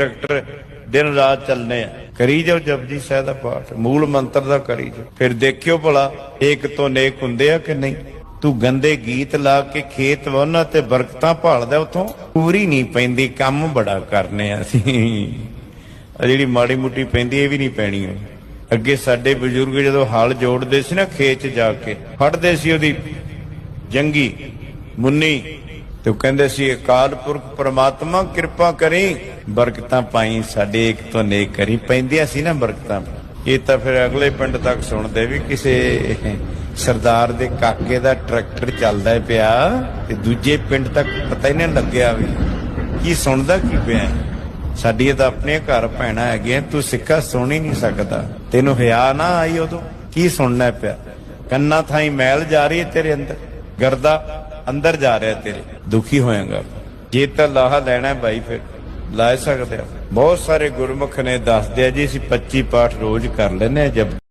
Tractor ਦਿਨ ਰਾਤ ਚੱਲਨੇ ਆ। ਕਰੀ ਜਾਓ ਜਪਜੀ ਸਾਹਿਬ ਦਾ ਪਾਠ, ਮੂਲ ਮੰਤਰ ਦਾ ਕਰੀ ਜਾਓ। ਫਿਰ ਦੇਖਿਓ ਭਲਾ ਏਕ ਤੋਂ ਨੇਕ ਹੁੰਦੇ ਆ ਕਿ ਨਹੀਂ। ਤੂੰ ਗੰਦੇ ਗੀਤ ਲਾ ਕੇ ਖੇਤ ਵਾਹੁਣਾ ਤੇ ਬਰਕਤਾਂ ਭਾਲਦਾ ਉਥੋਂ, ਪੂਰੀ ਨਹੀਂ ਪੈਂਦੀ, ਕੰਮ ਬੜਾ ਕਰਨੇ ਆ ਅਸੀਂ। ਆ ਜਿਹੜੀ ਮਾੜੀ ਮੁੱਟੀ ਪੈਂਦੀ, ਇਹ ਵੀ ਨਹੀਂ ਪੈਣੀ ਅੱਗੇ ਸਾਡੇ ਬਜ਼ੁਰਗ ਜਦੋਂ ਹਲ ਜੋੜਦੇ ਸੀ ਨਾ ਖੇਤ 'ਚ ਜਾ ਕੇ, ਫੜਦੇ ਸੀ ਉਹਦੀ ਜੰਗੀ, ਮੁੰਨੀ ਤੇ ਉਹ ਕਹਿੰਦੇ ਸੀ, ਅਕਾਲ ਪੁਰਖ ਪ੍ਰਮਾਤਮਾ, ਕਿਰਪਾ ਕਰੀ। ਬਰਕਤਾਂ ਪਾਈ ਸਾਡੇ ਇੱਕ ਤੋਂ ਨੇਕ ਕਰੀ। ਪੈਂਦੀਆਂ ਸੀ ਨਾ ਬਰਕਤਾਂ। ਇਹ ਤਾਂ ਫਿਰ ਅਗਲੇ ਪਿੰਡ ਤੱਕ ਸੁਣਦੇ ਵੀ ਕਿਸੇ ਸਰਦਾਰ ਦੇ ਕਾਕੇ ਦਾ ਟਰੈਕਟਰ ਚੱਲਦਾ ਪਿਆ ਤੇ ਦੂਜੇ ਪਿੰਡ ਤੱਕ ਪਤਾ ਹੀ ਨਹੀਂ ਲੱਗਿਆ ਵੀ ਕੀ ਸੁਣਦਾ, ਕੀ ਪਿਆ। ਹੈ? ਸਾਡੀਆਂ ਤਾਂ ਆਪਣੇ ਘਰ ਭੈਣਾਂ ਹੈਗੀਆਂ, ਤੂੰ ਸਿੱਖਾ ਸੁਣ ਹੀ ਨਹੀਂ ਸਕਦਾ। ਤੈਨੂੰ ਹਿਆ ਨਾ ਆਈ ਉਦੋਂ, ਕੀ ਸੁਣਨਾ ਪਿਆ? ਕੰਨਾਂ ਥਾਈ ਮੈਲ ਜਾ ਰਹੀ ਹੈ ਤੇਰੇ ਅੰਦਰ। ਗਰਦਾ ਅੰਦਰ ਜਾ ਰਿਹਾ ਤੇਰੇ। ਦੁਖੀ ਹੋਏਗਾ। ਜੇ ਤਾਂ ਲਾਹਾ ਲੈਣਾ ਹੈ ਭਾਈ ਫਿਰ, ਲੈ ਸਕਦੇ ਆ। ਬਹੁਤ ਸਾਰੇ ਗੁਰਮੁਖ ਨੇ ਦੱਸਦੇ ਆ ਜੀ, ਅਸੀਂ 25 ਪਾਠ ਰੋਜ਼ ਕਰ ਲੈਨੇ ਆ ਜਬ